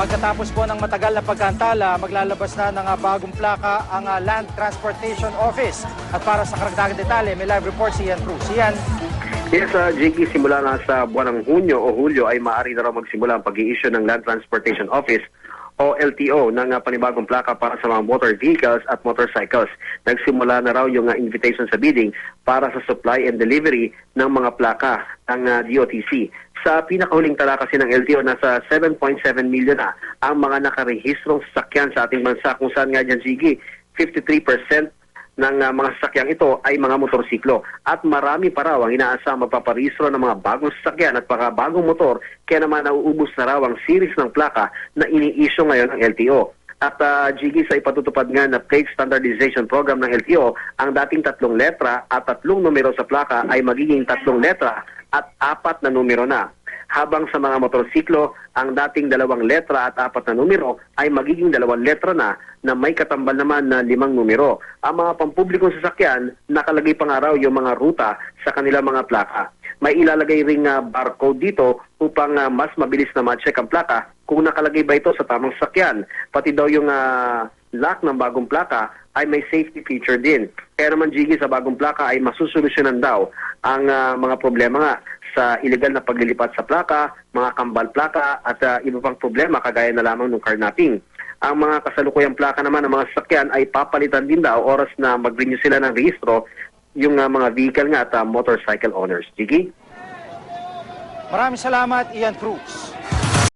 Pagkatapos po ng matagal na pagkantala, maglalabas na ng ah, bagong plaka ang ah, Land Transportation Office. At para sa karagdagang detalye, may live report si Ian Cruz. Ian, Yes, uh, Jiggy, simula na sa buwan ng Hunyo o Hulyo ay maaari na raw magsimula ang pag-i-issue ng Land Transportation Office o LTO ng uh, panibagong plaka para sa mga motor vehicles at motorcycles. Nagsimula na raw yung uh, invitation sa bidding para sa supply and delivery ng mga plaka ng uh, DOTC. Sa pinakahuling tala kasi ng LTO, nasa 7.7 million na ang mga nakarehistrong sasakyan sa ating bansa kung saan nga dyan, Jiggy, 53% ng uh, mga sasakyang ito ay mga motorsiklo. At marami pa raw ang inaasang magpaparehistro ng mga bagong sasakyan at mga bagong motor kaya naman nauubos na raw ang series ng plaka na ini-issue ngayon ng LTO. At uh, Jiggy, sa ipatutupad nga na plate standardization program ng LTO, ang dating tatlong letra at tatlong numero sa plaka ay magiging tatlong letra at apat na numero na habang sa mga motorsiklo, ang dating dalawang letra at apat na numero ay magiging dalawang letra na na may katambal naman na limang numero. Ang mga pampublikong sasakyan, nakalagay pa nga raw yung mga ruta sa kanilang mga plaka. May ilalagay ring ah, barcode dito upang ah, mas mabilis na ma-check ang plaka kung nakalagay ba ito sa tamang sasakyan. Pati daw yung ah, lock ng bagong plaka ay may safety feature din. Kaya naman, Jiggy, sa bagong plaka ay masusolusyonan daw ang ah, mga problema nga sa illegal na paglilipat sa plaka, mga kambal plaka at ah, iba pang problema kagaya na lamang ng carnapping. Ang mga kasalukuyang plaka naman ng mga sasakyan ay papalitan din daw oras na mag-renew sila ng rehistro yung ah, mga vehicle nga at ah, motorcycle owners. Jiggy? maraming salamat Ian Cruz.